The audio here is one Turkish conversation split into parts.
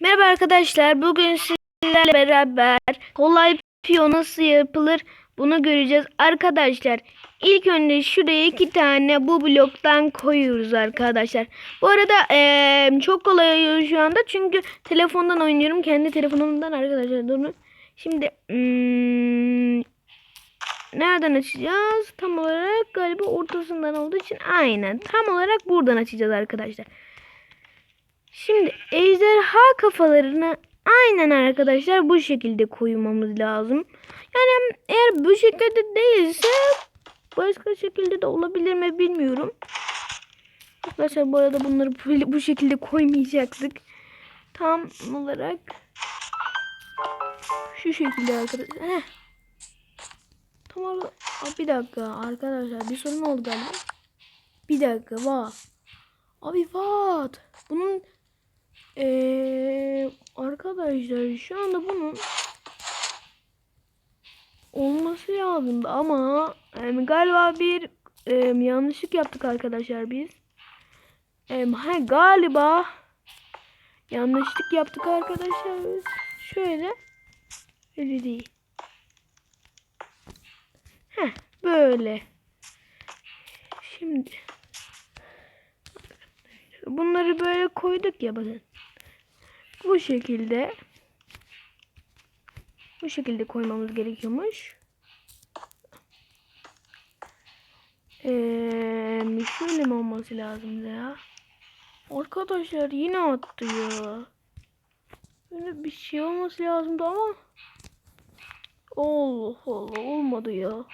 Merhaba arkadaşlar. Bugün sizlerle beraber kolay piyo nasıl yapılır bunu göreceğiz. Arkadaşlar ilk önce şuraya iki tane bu bloktan koyuyoruz arkadaşlar. Bu arada eee, çok kolay şu anda çünkü telefondan oynuyorum. Kendi telefonumdan arkadaşlar. Durun. Şimdi hmm, nereden açacağız? Tam olarak galiba ortasından olduğu için aynen. Tam olarak buradan açacağız arkadaşlar. Şimdi ejderha kafalarını aynen arkadaşlar bu şekilde koymamız lazım. Yani eğer bu şekilde değilse başka şekilde de olabilir mi bilmiyorum. Arkadaşlar bu arada bunları böyle bu şekilde koymayacaktık. Tam olarak şu şekilde arkadaşlar. Heh. Tam olarak bir dakika arkadaşlar bir sorun oldu galiba. Bir dakika va. Abi what? Bunun ee, arkadaşlar şu anda bunun olması lazımdı ama em, galiba bir em, yanlışlık yaptık arkadaşlar biz. Em, ha, galiba yanlışlık yaptık arkadaşlar biz. Şöyle öyle değil. Heh, böyle. Şimdi bunları böyle koyduk ya bakın. Bu şekilde bu şekilde koymamız gerekiyormuş. Ee, şöyle mi olması lazımdı ya? Arkadaşlar yine attı ya. Böyle bir şey olması lazımdı ama Allah Allah olmadı ya.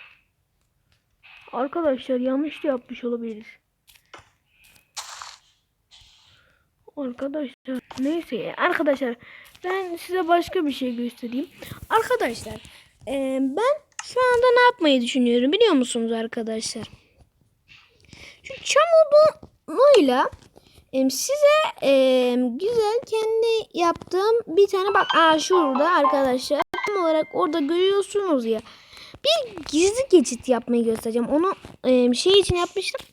Arkadaşlar yanlış da yapmış olabiliriz. Arkadaşlar neyse arkadaşlar ben size başka bir şey göstereyim. Arkadaşlar e, ben şu anda ne yapmayı düşünüyorum biliyor musunuz arkadaşlar? Şu çam odunuyla e, size e, güzel kendi yaptığım bir tane bak aa şurada arkadaşlar tam olarak orada görüyorsunuz ya bir gizli geçit yapmayı göstereceğim. Onu e, şey için yapmıştım.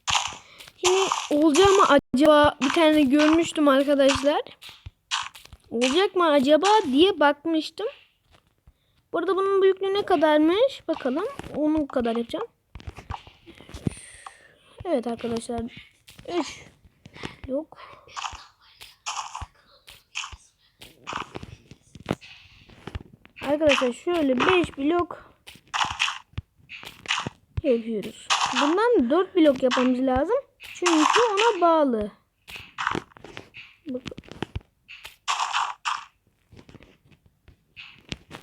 Şimdi olacak mı acaba bir tane görmüştüm arkadaşlar. Olacak mı acaba diye bakmıştım. Bu arada bunun büyüklüğü ne kadarmış? Bakalım. Onun kadar yapacağım. Evet arkadaşlar. 3 Yok. Arkadaşlar şöyle 5 blok yapıyoruz. Bundan 4 blok yapmamız lazım. Çünkü ona bağlı. Bakın.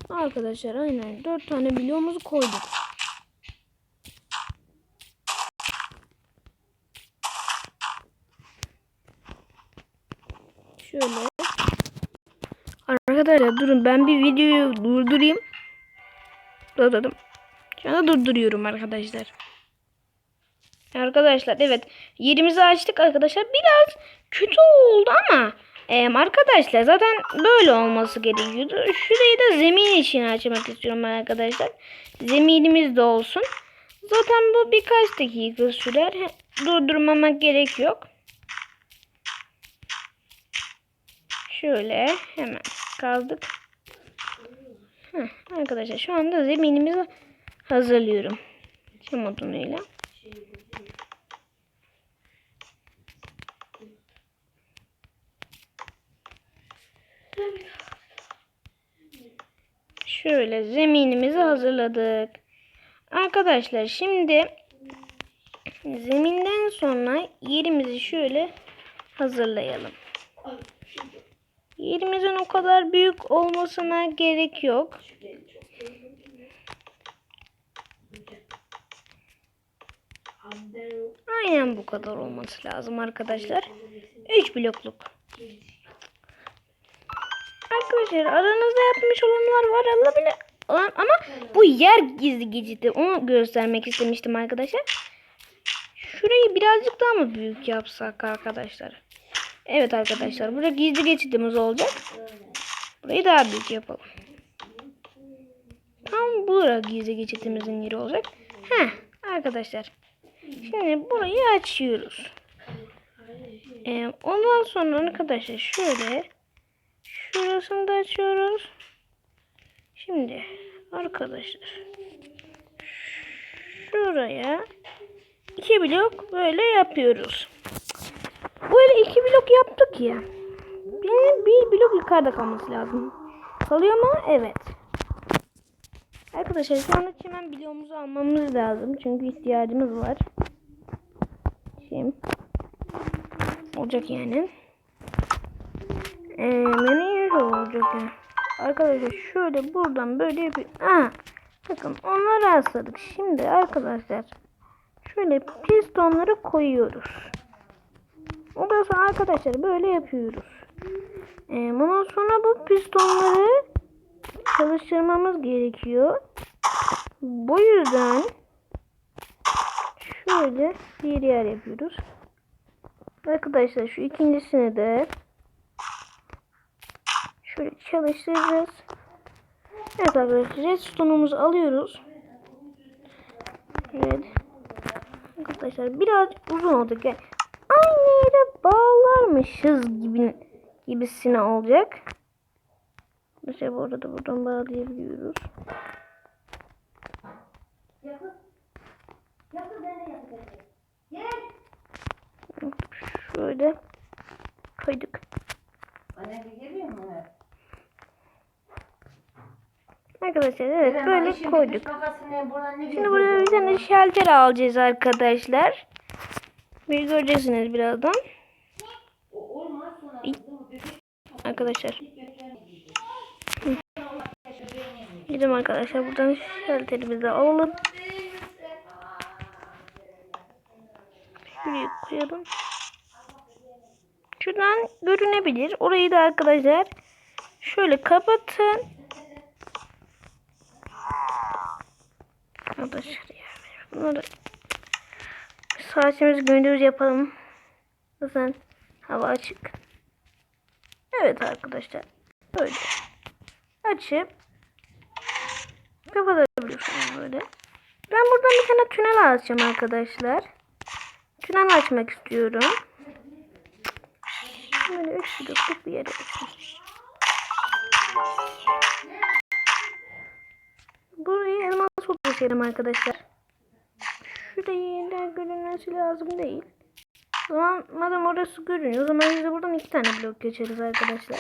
Arkadaşlar aynen 4 tane bloğumuzu koyduk. Şöyle. Arkadaşlar durun ben bir videoyu durdurayım. Durdurdum. Şu anda durduruyorum arkadaşlar. Arkadaşlar evet yerimizi açtık arkadaşlar. Biraz kötü oldu ama e, arkadaşlar zaten böyle olması gerekiyordu. Şurayı da zemin için açmak istiyorum arkadaşlar. Zeminimiz de olsun. Zaten bu birkaç dakika sürer. Durdurmamak gerek yok. Şöyle hemen kaldık. Heh, arkadaşlar şu anda zeminimizi hazırlıyorum. Çam odunuyla. Şöyle zeminimizi hazırladık. Arkadaşlar şimdi zeminden sonra yerimizi şöyle hazırlayalım. Yerimizin o kadar büyük olmasına gerek yok. Aynen bu kadar olması lazım arkadaşlar. 3 blokluk. Arkadaşlar aranızda yapmış olanlar var olabilir. Olan- Ama bu yer gizli geçidi. Onu göstermek istemiştim arkadaşlar. Şurayı birazcık daha mı büyük yapsak arkadaşlar? Evet arkadaşlar. Burada gizli geçidimiz olacak. Burayı daha büyük yapalım. Tam burada gizli geçitimizin yeri olacak. Heh arkadaşlar. Şimdi burayı açıyoruz. Ee, ondan sonra arkadaşlar şöyle Şurasını da açıyoruz. Şimdi arkadaşlar şuraya iki blok böyle yapıyoruz. Böyle iki blok yaptık ya. Bir, bir blok yukarıda kalması lazım. Kalıyor mu? Evet. Arkadaşlar şu anda hemen bloğumuzu almamız lazım. Çünkü ihtiyacımız var. Şimdi olacak yani. Ee, menü olacak yani. Arkadaşlar şöyle buradan böyle yapıyor. Aha. Bakın onları asladık. Şimdi arkadaşlar şöyle pistonları koyuyoruz. Ondan sonra arkadaşlar böyle yapıyoruz. Ee, bundan sonra bu pistonları çalıştırmamız gerekiyor. Bu yüzden şöyle bir yer yapıyoruz. Arkadaşlar şu ikincisini de şöyle çalıştıracağız. Evet arkadaşlar redstone'umuzu alıyoruz. Evet. Arkadaşlar biraz uzun olacak. Yani aynı yere bağlarmışız gibi gibisine olacak. Mesela bu arada buradan bağlayabiliyoruz. Şöyle koyduk. Arkadaşlar evet böyle koyduk. Şimdi buraya bir tane şalter alacağız arkadaşlar. Bir göreceksiniz birazdan. Arkadaşlar. Gidelim arkadaşlar buradan şalterimizi alalım. Şuraya koyalım. Şuradan görünebilir. Orayı da arkadaşlar şöyle kapatın. Arkadaşlar. Bunları saatimiz gündüz yapalım. Zaten hava açık. Evet arkadaşlar. Böyle. Açıp kapatabiliyorsunuz böyle. Ben buradan bir tane tünel açacağım arkadaşlar. Tünel açmak istiyorum. Böyle üç blokluk bir yere. Burayı elmas toplayalım arkadaşlar. Şurayı yeniden görünmesi lazım değil. O zaman madem orası görünüyor o zaman biz de buradan iki tane blok geçeriz arkadaşlar.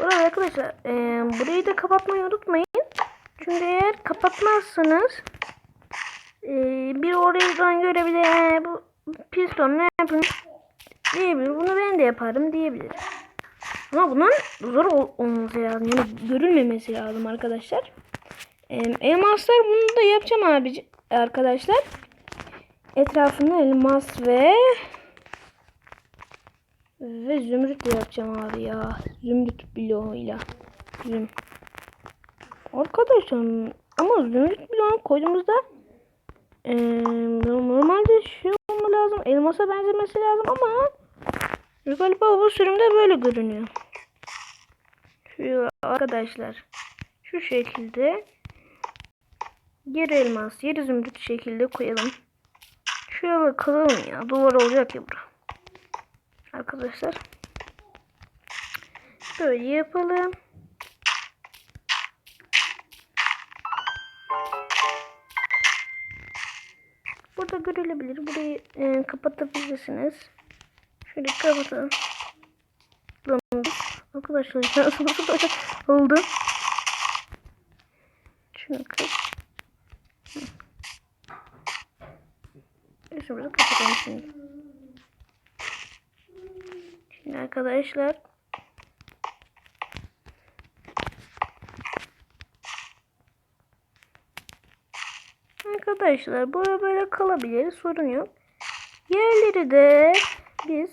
Burada arkadaşlar e, burayı da kapatmayı unutmayın. Çünkü eğer kapatmazsanız e, bir oradan görebilir "Ee, bu piston ne yapmış diyebilir. Bunu ben de yaparım diyebilir. Ama bunun zor ol olması lazım. Yani görülmemesi lazım arkadaşlar. E, elmaslar bunu da yapacağım abi arkadaşlar. Etrafında elmas ve ve zümrüt yapacağım abi ya. Zümrüt bloğuyla. Züm. Arkadaşlar ama zümrüt bloğunu koyduğumuzda ee, normalde şey olma lazım. Elmasa benzemesi lazım ama galiba bu sürümde böyle görünüyor. Şu arkadaşlar şu şekilde yer elmas, yer zümrüt şekilde koyalım. Şöyle kazalım ya. Duvar olacak ya bura. Arkadaşlar. Böyle yapalım. Burada görülebilir. Burayı e, kapatabilirsiniz. Şöyle kapatalım. Arkadaşlar oldu? Şunu kap. Şurada kapatalım şimdi. Şimdi arkadaşlar Arkadaşlar bu böyle kalabilir sorun yok. Yerleri de biz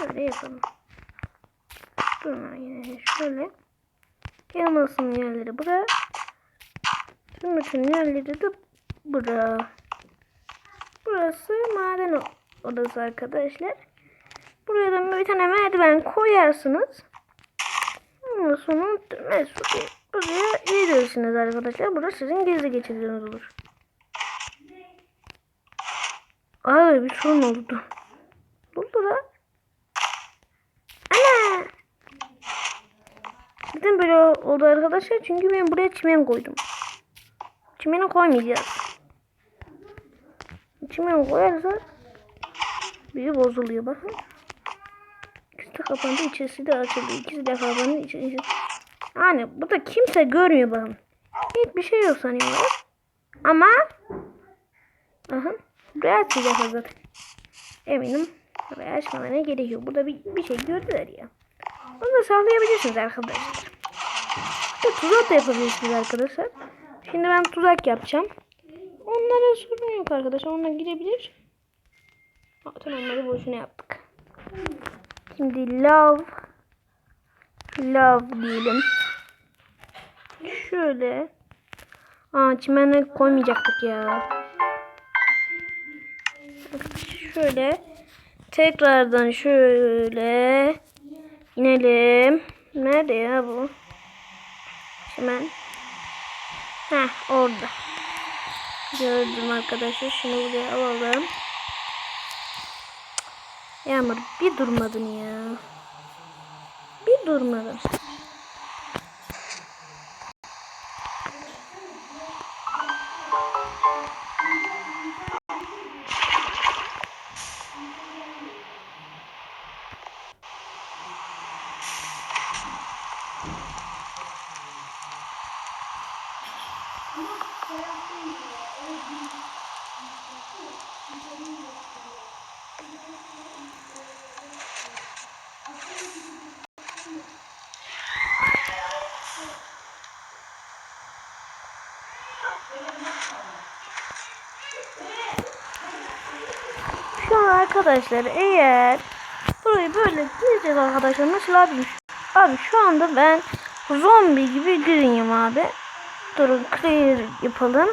böyle yapalım. Durma yine şöyle. Yanmasın yerleri bura. Bütün yerleri de bura. Burası maden odası arkadaşlar. Buraya da bir tane merdiven koyarsınız. Ondan sonra mesela buraya geliyorsunuz arkadaşlar. Burası sizin gizli geçirdiğiniz olur. Abi bir sorun oldu. Oldu lan? Ana! Neden böyle oldu arkadaşlar? Çünkü ben buraya çimen koydum. Çimeni koymayacağız. Çimeni koyarsak biri bozuluyor bakın. İkisi de kapandı içerisi de açıldı. İkisi de kapandı içerisi. Yani burada kimse görmüyor bakın. Hiçbir şey yok sanıyorlar. Ama Aha. Buraya açacaklar zaten. Eminim buraya açmalarına gerek yok. Burada bir, bir şey gördüler ya. Onu da sağlayabilirsiniz arkadaşlar. Tuzak da yapabilirsiniz arkadaşlar. Şimdi ben tuzak yapacağım. Onlara sorun yok arkadaşlar. Onlar girebilir. Zaten onları boşuna yaptık. Şimdi love love diyelim. Şöyle. Aa çimene koymayacaktık ya. Şöyle tekrardan şöyle inelim. Nerede ya bu? Hemen. Heh orada. Gördüm arkadaşlar. Şunu buraya alalım. Yağmur bir durmadın ya. Bir durmadın. Şu an arkadaşlar eğer burayı böyle gireceğiz arkadaşlar. Nasıl abi? Abi şu anda ben zombi gibi gireyim abi. Durun clear yapalım.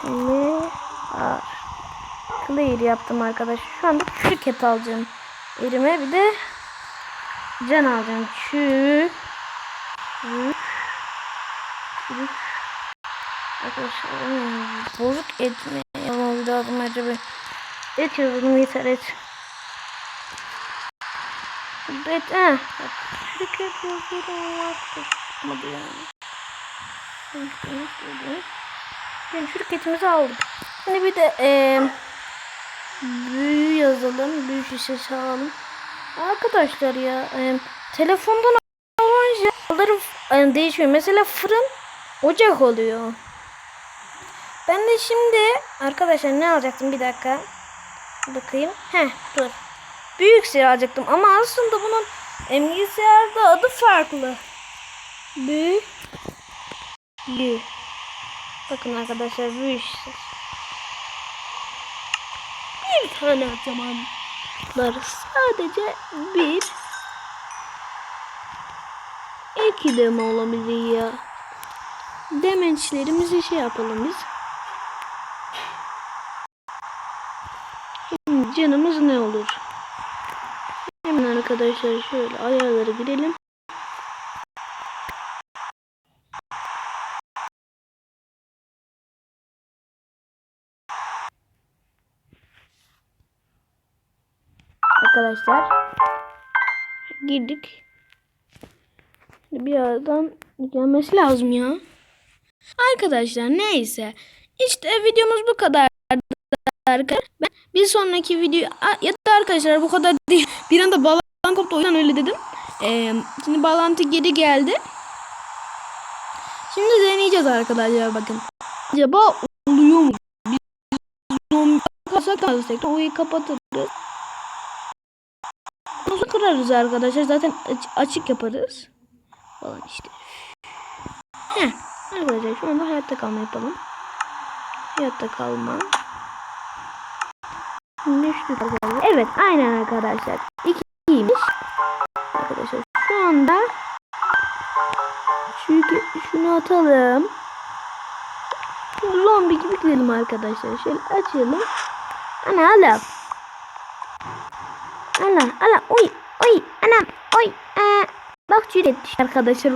Şimdi ar. Clear yaptım arkadaşlar. Şu anda şirket alacağım. Elime bir de can alacağım. Çü. Çü. Çü. Arkadaşlar hmm, bozuk et mi? Yapmamız lazım acaba. Et yazalım yeter et. Et ha. Şirket yazıyorum. Çıkmadı yani. Yani şirketimizi aldık. Şimdi bir de e, büyü yazalım. Büyü şişesi alalım. Arkadaşlar ya e, telefondan alınca e, değişiyor. Mesela fırın ocak oluyor. Ben de şimdi arkadaşlar ne alacaktım bir dakika. Bakayım. Heh dur. Büyük seri alacaktım ama aslında bunun em, bilgisayarda adı farklı. Büyü. Lü. Bakın arkadaşlar büyük. Bir tane zamanları sadece bir iki de mi olabilir ya? Demençlerimizi şey yapalım biz. Şimdi canımız ne olur? Hemen arkadaşlar şöyle ayarları girelim. Arkadaşlar girdik. Bir aradan gelmesi lazım ya. Arkadaşlar neyse. İşte videomuz bu kadar. Arkadaşlar ben bir sonraki video ya da arkadaşlar bu kadar değil. Bir anda bağlantı koptu o yüzden öyle dedim. Ee, şimdi bağlantı geri geldi. Şimdi deneyeceğiz arkadaşlar bakın. Acaba oluyor mu? Biz zombi kalsak oyunu kapatırız. Nasıl kırarız arkadaşlar? Zaten aç- açık yaparız. Falan işte. Heh. Arkadaşlar şu anda hayatta kalma yapalım. Hayatta kalma. Düştü. Evet aynen arkadaşlar. İkiymiş. Arkadaşlar şu anda çünkü şunu atalım. Zombi gibi gidelim arkadaşlar. Şöyle açalım. Ana ala. Ana ala. Oy. Oy. Anam. Oy. Aa. Bak cüret arkadaşlar.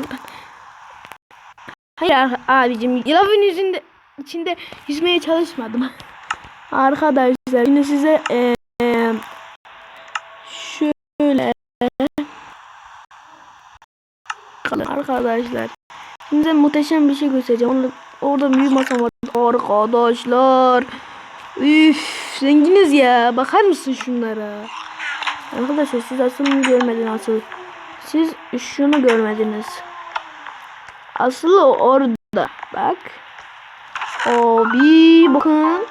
Hayır ar- abicim lavın yüzünde içinde yüzmeye çalışmadım. Arkadaşlar yine size eee şöyle arkadaşlar şimdi size muhteşem bir şey göstereceğim. Orada, orada büyük masam var. Arkadaşlar. Üf, zenginiz ya. Bakar mısın şunlara? Arkadaşlar siz bunu görmediniz asıl. Siz şunu görmediniz. Asıl o orada. Bak. Abi bakın.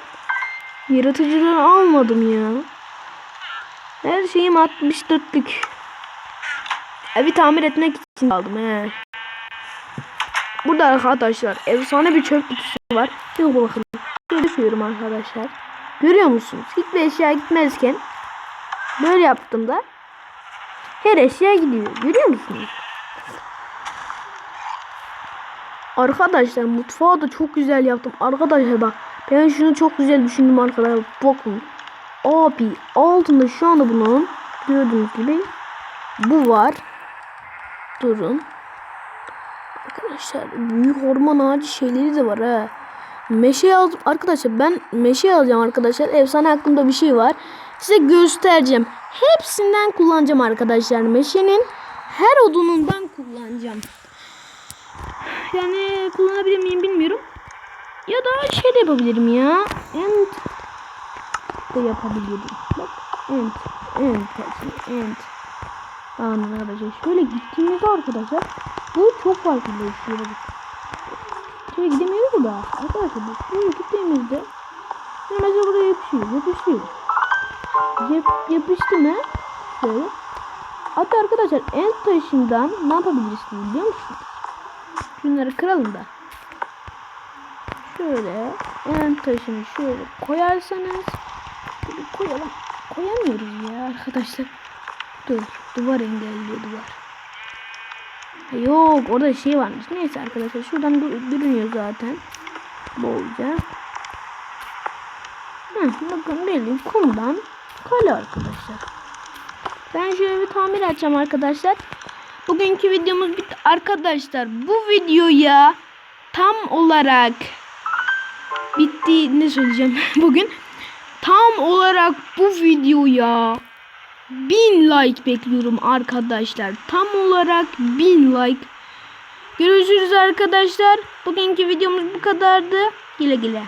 Yaratıcıdan almadım ya. Her şeyim 64'lük. Evi tamir etmek için aldım he. Burada arkadaşlar efsane bir çöp kutusu var. Yok bakın. Böyle düşüyorum arkadaşlar. Görüyor musunuz? Hiçbir eşya gitmezken böyle yaptığımda her eşya gidiyor. Görüyor musunuz? Arkadaşlar mutfağı da çok güzel yaptım. Arkadaşlar bak ben şunu çok güzel düşündüm arkadaşlar. Bakın. Abi altında şu anda bunun gördüğünüz gibi bu var. Durun. Arkadaşlar büyük orman ağacı şeyleri de var ha. Meşe aldım arkadaşlar ben meşe alacağım arkadaşlar. Efsane aklımda bir şey var. Size göstereceğim. Hepsinden kullanacağım arkadaşlar. Meşenin her odunundan kullanacağım. Yani kullanabilir miyim bilmiyorum. Ya da şey de yapabilirim ya. End de yapabilirim. Bak end. End. End. Tamam arkadaşlar. Şöyle gittiğimizde arkadaşlar bu çok farklı değişiyor. Bak. Şöyle gidemiyoruz da arkadaşlar bak şöyle gittiğimizde ya mesela buraya yapışıyor. Yapışıyor. Yap, yapıştı mı? Şöyle. Hatta arkadaşlar end taşından ne yapabilirsiniz biliyor musunuz? Şunları kıralım da. Şöyle en taşını şöyle koyarsanız Böyle koyalım. Koyamıyoruz ya arkadaşlar. Dur. Duvar engelliyor duvar. Yok orada şey varmış. Neyse arkadaşlar şuradan görünüyor zaten. Bolca. Hı, bakın bildiğin kumdan kale arkadaşlar. Ben şöyle bir tamir edeceğim arkadaşlar. Bugünkü videomuz bitti. Arkadaşlar bu videoya tam olarak bittiğini söyleyeceğim bugün. Tam olarak bu videoya 1000 like bekliyorum arkadaşlar. Tam olarak 1000 like. Görüşürüz arkadaşlar. Bugünkü videomuz bu kadardı. Güle güle.